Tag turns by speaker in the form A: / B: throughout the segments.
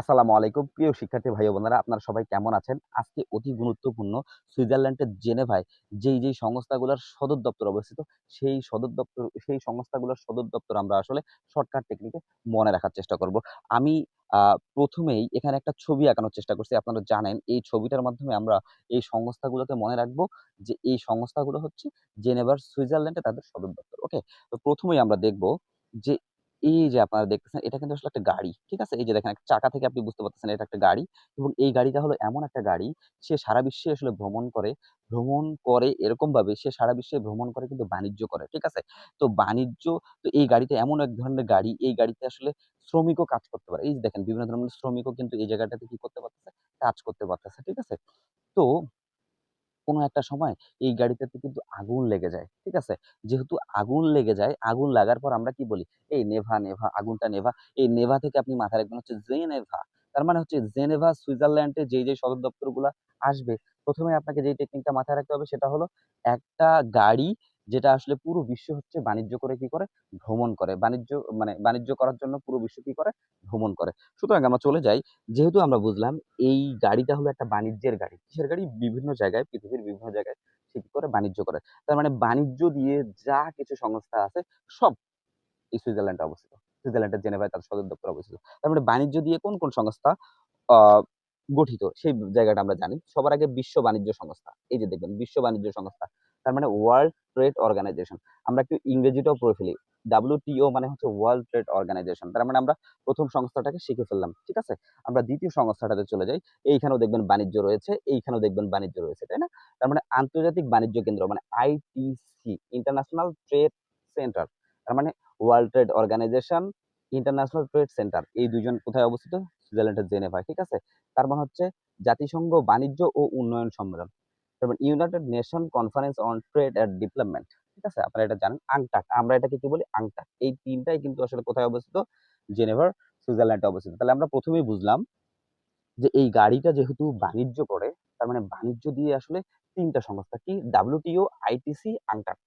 A: আসসালামু আলাইকুম। প্রিয় শিক্ষার্থী ভাই বোনেরা, আপনারা সবাই কেমন আছেন? আজকে অতি গুরুত্বপূর্ণ সুইজারল্যান্ডের জেনেভায় যেই যেই সংস্থাগুলোর সদর দপ্তর অবস্থিত, সেই সদর দপ্তর, সেই সংস্থাগুলোর সদর দপ্তর আমরা আসলে শর্টকাট টেকনিকে মনে রাখার চেষ্টা করব। আমি প্রথমেই এখানে একটা ছবি আঁকানোর চেষ্টা করছি, আপনারা জানেন, এই ছবিটার মাধ্যমে আমরা এই সংস্থাগুলোকে মনে রাখব যে এই সংস্থাগুলো হচ্ছে জেনেভার সুইজারল্যান্ডে তাদের সদর দপ্তর, ওকে? তো প্রথমেই আমরা দেখব যে এই যে আপনারা দেখতেছেন এটা কিন্তু আসলে একটা গাড়ি। ঠিক আছে? এই যে দেখেন একটা চাকা থেকে আপনি বুঝতে পারতেছেন এটা একটা গাড়ি এবং এই গাড়িটা হলো এমন একটা গাড়ি সে সারা বিশ্বে আসলে ভ্রমণ করে। ভ্রমণ করে এরকমভাবে সে সারা বিশ্বে ভ্রমণ করে কিন্তু বাণিজ্য করে। ঠিক আছে? তো বাণিজ্য তো এই গাড়িটা এমন এক ধরনের গাড়ি, এই গাড়িতে আসলে শ্রমিকও কাজ করতে পারে। এই যে দেখেন বিভিন্ন ধরনের শ্রমিকও কিন্তু এই জায়গাটাতে কি করতে পারতেছে? কাজ করতে পারতেছে। ঠিক আছে? তো কোনো একটা সময় এই গাড়িটাতে কিন্তু আগুন লেগে যায়। ঠিক আছে? যেহেতু আগুন লেগে যায়, আগুন লাগার পর আমরা কি বলি? এই নেভা, নেভা, আগুনটা নেভা। এই নেভা থেকে আপনি মাথায় রাখবেন হচ্ছে জেনেভা। তার মানে হচ্ছে জেনেভা সুইজারল্যান্ডে যেই, যে সদর দপ্তরগুলো আসবে, প্রথমে আপনাকে যেই টেকনিকটা মাথায় রাখতে হবে সেটা হলো একটা গাড়ি যেটা আসলে পুরো বিশ্ব হচ্ছে বাণিজ্য করে কি করে? ভ্রমণ করে। বাণিজ্য মানে বাণিজ্য করার জন্য পুরো বিশ্ব কি করে? ভ্রমণ করে। সুতরাং আমরা চলে যাই যেহেতু আমরা বুঝলাম এই গাড়িটা হলো একটা বাণিজ্যের গাড়ি। কিসের গাড়ি? বিভিন্ন জায়গায় পৃথিবীর বিভিন্ন জায়গায় সে কি করে? বাণিজ্য করে। তার মানে বাণিজ্য দিয়ে যা কিছু সংস্থা আছে সব এই সুইজারল্যান্ডে অবস্থিত। সুইজারল্যান্ডের জেনেভায় তার সদর দপ্তর অবস্থিত। তার মানে বাণিজ্য দিয়ে কোন, কোন সংস্থা গঠিত সেই জায়গাটা আমরা জানি। সবার আগে বিশ্ব বাণিজ্য সংস্থা। এই যে দেখবেন বিশ্ব বাণিজ্য সংস্থা। তার মানে ওয়ার্ল্ড ট্রেড অর্গানাইজেশন। আমরা একটু ইংরেজিটাও পড়ে ফেলি। WTO মানে হচ্ছে ওয়ার্ল্ড ট্রেড অর্গানাইজেশন। তার মানে আমরা প্রথম সংস্থাটাকে শিখে ফেললাম। ঠিক আছে? আমরা দ্বিতীয় সংস্থাটাতে চলে যাই। এইখানেও দেখবেন বাণিজ্য রয়েছে, এইখানেও দেখবেন বাণিজ্য রয়েছে। তাই না? তার মানে আন্তর্জাতিক বাণিজ্য কেন্দ্র মানে আইটিসি ইন্টারন্যাশনাল ট্রেড সেন্টার। তার মানে world trade organization, international trade center. এই ২ জন কোথায় অবস্থিত? সুইজারল্যান্ডের জেনেভায়। ঠিক আছে? তার মানে হচ্ছে জাতিসংঘ বাণিজ্য ও উন্নয়ন সম্মেলন। তারপর united nation conference on trade and development. ঠিক আছে? আপনারা এটা জানেন। আংটাক। আমরা এটাকে কি বলি? আংটাক। এই তিনটাই কিন্তু আসলে কোথায় অবস্থিত? জেনেভার সুইজারল্যান্ডে অবস্থিত। তাহলে আমরা প্রথমেই বুঝলাম যে এই গাড়িটা যেহেতু বাণিজ্য করে, তার মানে বাণিজ্য দিয়ে আসলে ৩ টা সংস্থা কি? ডাব্লিউটিও আইটিসি, আংটাক।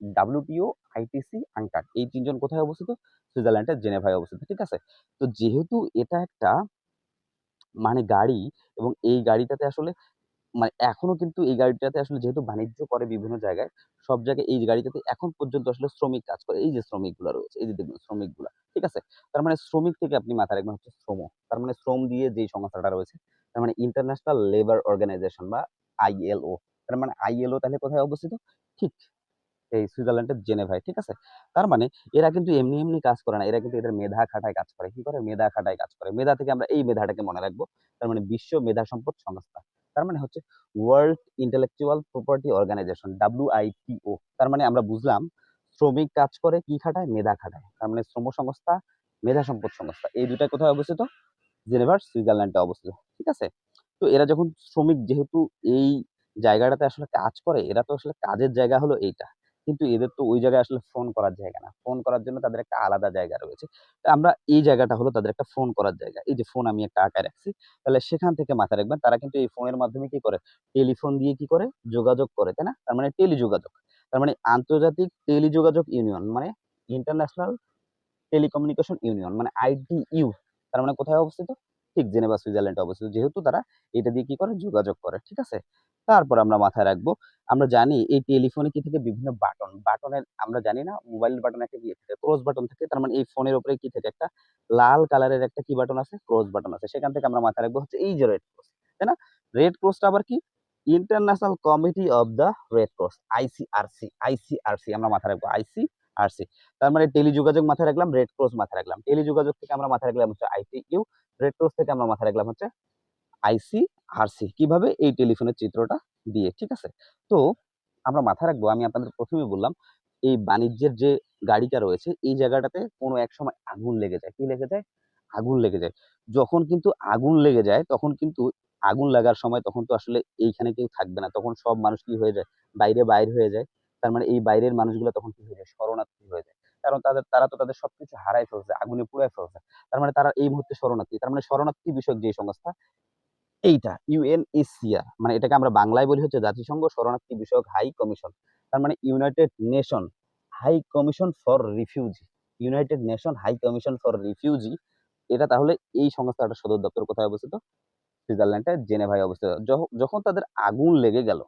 A: ডাব্লিউটিও আইটিসি, আংটাক। এই তিনজন কোথায় অবস্থিত? সুইজারল্যান্ডের জেনেভায় অবস্থিত। ঠিক আছে? তো যেহেতু এটা একটা মানে গাড়ি এবং এই গাড়িটাতে আসলে মানে এখনও কিন্তু এই গাড়িটাতে আসলে যেহেতু বাণিজ্য করে বিভিন্ন জায়গায়, সব জায়গায় এই গাড়িটাতে এখন পর্যন্ত আসলে শ্রমিক কাজ করে। এই যে শ্রমিকগুলা রয়েছে, এই যে দেখবেন শ্রমিকগুলা। ঠিক আছে? তার মানে শ্রমিক থেকে আপনি মাথায় রাখবেন হচ্ছে শ্রম। তার মানে শ্রম দিয়ে যেই সংস্থাটা রয়েছে, তার মানে ইন্টারন্যাশনাল লেবার অর্গানাইজেশন বা আইএলও। তার মানে আইএলও তাহলে কোথায় অবস্থিত? ঠিক এই সুইজারল্যান্ডের জেনেভায়। ঠিক আছে? তার মানে এরা কিন্তু এমনি, এমনি কাজ করে না। এরা কিন্তু এদের মেধা খাটায় কাজ করে। কি করে? মেধা খাটায় কাজ করে। মেধা থেকে আমরা এই মেধাটাকে মনে রাখব। তার মানে বিশ্ব মেধা সম্পদ সংস্থা। তার মানে হচ্ছে world intellectual property organization WIPO তার মানে আমরা বুঝলাম শ্রমিক কাজ করে কি খাটায়? মেধা খাটায়। তার মানে শ্রম সংস্থা, মেধা সম্পদ সংস্থা। এই দুটা কোথায় অবস্থিত? জেনেভার সুইজারল্যান্ডে অবস্থিত। ঠিক আছে? তো এরা যখন শ্রমিক যেহেতু এই জায়গাটাতে আসলে কাজ করে, এরা তো আসলে কাজের জায়গা হলো এইটা। কিন্তু এদের তো ওই জায়গায় আসলে ফোন করার জায়গা না। ফোন করার জন্য তাদের একটা আলাদা জায়গা রয়েছে। আমরা এই জায়গাটা হলো তাদের একটা ফোন করার জায়গা। এই যে ফোন আমি একটা আঁকায় রাখছি। তাহলে সেখান থেকে মাথায় রাখবেন তারা কিন্তু এই ফোনের মাধ্যমে কি করে? টেলিফোন দিয়ে কি করে? যোগাযোগ করে, তাই না? তার মানে টেলিযোগাযোগ। তার মানে আন্তর্জাতিক টেলিযোগাযোগ ইউনিয়ন মানে ইন্টারন্যাশনাল টেলিকমিউনিকেশন ইউনিয়ন মানে আইটিইউ তার মানে কোথায় অবস্থিত? ঠিক জেনেভা সুইজারল্যান্ডে অবস্থিত। যেহেতু তারা এটা দিয়ে কি করে? যোগাযোগ করে। ঠিক আছে? তারপর আমরা মাথায় রাখব, আমরা জানি এই টেলিফোনে কি থাকে? বিভিন্ন বাটন। বাটনের আমরা জানি না মোবাইলের বাটনে একটা কি থাকে? ক্রস বাটন থাকে। তার মানে এই ফোনের উপরে কি থাকে? একটা লাল কালারের একটা কি বাটন আছে? ক্রস বাটন আছে। সেখান থেকে আমরা মাথায় রাখব হচ্ছে এই যে রেড ক্রস। তাই না? রেড ক্রসটা আবার কি? International committee of the red cross ICRC, ICRC আমরা মাথায় রাখব। আইসিআরসি। তার মানে টেলিযোগাযোগ মাথায় রাখলাম, রেড ক্রস মাথায় রাখলাম। টেলিযোগাযোগ থেকে আমরা মাথায় রাখলাম হচ্ছে আইটিইউ, রেড ক্রস থেকে আমরা মাথায় রাখলাম হচ্ছে আইসিআরসি। কীভাবে? এই টেলিফোনের চিত্রটা দিয়ে। ঠিক আছে? তো আমরা মাথায় রাখব আমি আপনাদের ১ম এই বললাম, এই বাণিজ্যের যে গাড়িটা রয়েছে এই জায়গাটাতে কোনো এক সময় আগুন লেগে যায়। কি লেগে যায়? আগুন লেগে যায়। যখন কিন্তু আগুন লেগে যায় তখন কিন্তু আগুন লাগার সময় তখন তো আসলে এইখানে কেউ থাকবে না। তখন সব মানুষ কি হয়ে যায়? বাইরে বাইর হয়ে যায়। তার মানে এই বাইরের মানুষগুলো তখন কি হয়ে যায়? শরণার্থী হয়ে যায়। কারণ তাদের তারা তো তাদের সবকিছু হারায় ফেলছে, আগুনে পুড়ায় ফেলছে। তার মানে তারা এই মুহূর্তে শরণার্থী। তার মানে শরণার্থী বিষয়ক যে সংস্থা এইটা ইউএনএইচসিআর মানে এটাকে আমরা বাংলায় বলি হচ্ছে জাতিসংঘ শরণার্থী বিষয়ক হাই কমিশন। তার মানে united nation high commission for refugee. United nation high commission for refugee এটা তাহলে এই সংস্থাটার সদর দপ্তর কোথায় অবস্থিত সুইজারল্যান্ডের জেনেভায় অবস্থিত যখন তাদের আগুন লেগে গেল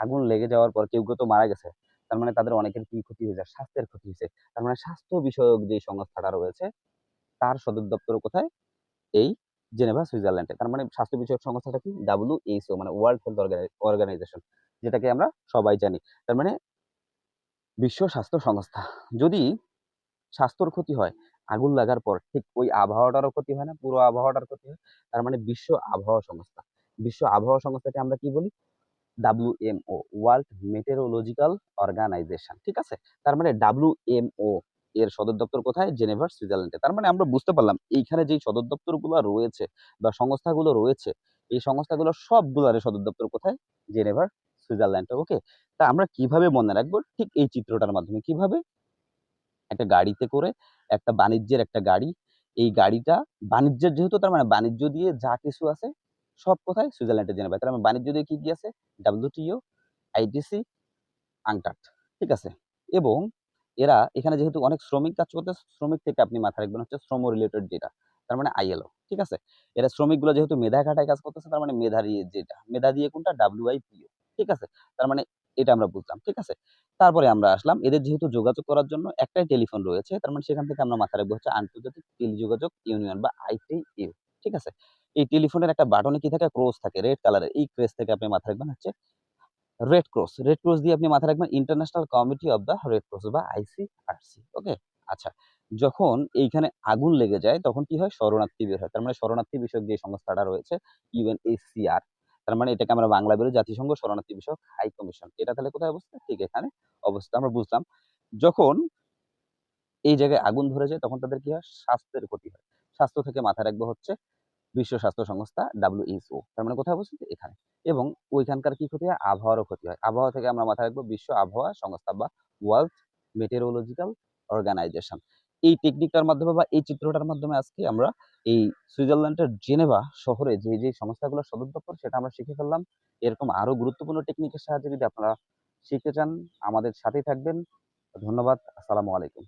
A: আগুন লেগে যাওয়ার পর কেউ কেউ তো মারা গেছে। তার মানে তাদের অনেকের কি ক্ষতি হয়েছে? স্বাস্থ্যের ক্ষতি হয়েছে। তার মানে স্বাস্থ্য বিষয়ক যে সংস্থাটা রয়েছে, তার সদর দপ্তর কোথায়? এই জেনেভা, সুইজারল্যান্ডে। তার মানে স্বাস্থ্য বিষয়ক সংস্থাটা কি? ডাব্লিউএইচও মানে ওয়ার্ল্ড হেলথ অর্গানাইজেশন যেটাকে আমরা সবাই জানি। তার মানে বিশ্ব স্বাস্থ্য সংস্থা। যদি স্বাস্থ্যর ক্ষতি হয়, আগুন লাগার পর ঠিক ওই আবহাওয়াটারও ক্ষতি হয় না, পুরো আবহাওয়াটার ক্ষতি হয়। তার মানে বিশ্ব আবহাওয়া সংস্থা। বিশ্ব আবহাওয়া সংস্থাকে আমরা কি বলি? ডাব্লিউএমও ওয়ার্ল্ড মেটেরোলজিক্যাল অর্গানাইজেশন ঠিক আছে? তার মানে ডাব্লিউএমও এর সদর দপ্তর কোথায়? জেনেভার সুইজারল্যান্ডে। তার মানে আমরা বুঝতে পারলাম, এইখানে যেই সদর দপ্তরগুলো রয়েছে বা সংস্থাগুলো রয়েছে, এই সংস্থাগুলোর সবগুলোর সদর দপ্তর কোথায়? জেনেভার সুইজারল্যান্ডে ওকে তা আমরা কীভাবে মনে রাখব? ঠিক এই চিত্রটার মাধ্যমে। কীভাবে? একটা গাড়িতে করে একটা বাণিজ্যের একটা গাড়ি, এই গাড়িটা বাণিজ্যের, যেহেতু তার মানে বাণিজ্য দিয়ে যা কিছু আছে সব কোথায়? সুইজারল্যান্ডে জেনেভা তার মানে বাণিজ্য দিয়ে কি কি আছে? ডাব্লিউটিও, আইটিসি আংটাট ঠিক আছে? এবং এরা এখানে যেহেতু অনেক শ্রমিক কাজ করতে, শ্রমিক থেকে আপনি মাথায় রাখবেন হচ্ছে শ্রম রিলেটেড যেটা, তার মানে আইএলও। ঠিক আছে? এরা শ্রমিকগুলো যেহেতু মেধা খাটায় কাজ করতেছে, তার মানে মেধা দিয়ে যেটা, মেধা দিয়ে কোনটা? ডাব্লিউআইপিও। ঠিক আছে? তার মানে এটা আমরা বুঝলাম। ঠিক আছে? তারপরে আমরা আসলাম এদের যেহেতু যোগাযোগ করার জন্য একটাই টেলিফোন রয়েছে, তার মানে সেখান থেকে আমরা মাথায় রাখব হচ্ছে আন্তর্জাতিক টেলিযোগাযোগ ইউনিয়ন বা আইটিইউ ঠিক আছে? এই টেলিফোনের একটা বাটনে কি থাকে? ক্রস থাকে রেড কালারের এই ক্রেস থেকে আপনি মাথায় রাখবেন হচ্ছে রেড ক্রস রেড ক্রস দিয়ে আপনি মাথায় রাখবেন international committee of the red cross বা আইসিআরসি ওকে আচ্ছা যখন এইখানে আগুন লেগে যায়, তখন কি হয়? শরণার্থী বের হয়। তার মানে শরণার্থী বিষয়ক যে সংস্থাটা রয়েছে ইউএনএইচসিআর তার মানে এটাকে আমরা বাংলা বেরো জাতিসংঘ শরণার্থী বিষয়ক হাই কমিশন এটা তাহলে কোথায় অবস্থা ঠিক এখানে অবস্থা আমরা বুঝলাম, যখন এই জায়গায় আগুন ধরে যায়, তখন তাদের কি হয়? স্বাস্থ্যের ক্ষতি হয়। স্বাস্থ্য থেকে মাথায় রাখব হচ্ছে বিশ্ব স্বাস্থ্য সংস্থা ডাব্লিউএইচও তার মানে কোথায় অবস্থিত? এখানে। এবং ওইখানকার কি ক্ষতি হয়? আবহাওয়ারও ক্ষতি হয়। আবহাওয়া থেকে আমরা মাথায় রাখব বিশ্ব আবহাওয়া সংস্থা বা ওয়ার্ল্ড মেটেরোলজিক্যাল অর্গানাইজেশন এই টেকনিকটার মাধ্যমে বা এই চিত্রটার মাধ্যমে আজকে আমরা এই সুইজারল্যান্ডের জেনেভা শহরে যে যে সংস্থাগুলোর সদর দপ্তর সেটা আমরা শিখে ফেললাম। এরকম আরও গুরুত্বপূর্ণ টেকনিকের সাহায্যে যদি আপনারা শিখতে চান, আমাদের সাথেই থাকবেন। ধন্যবাদ। আসসালামু আলাইকুম।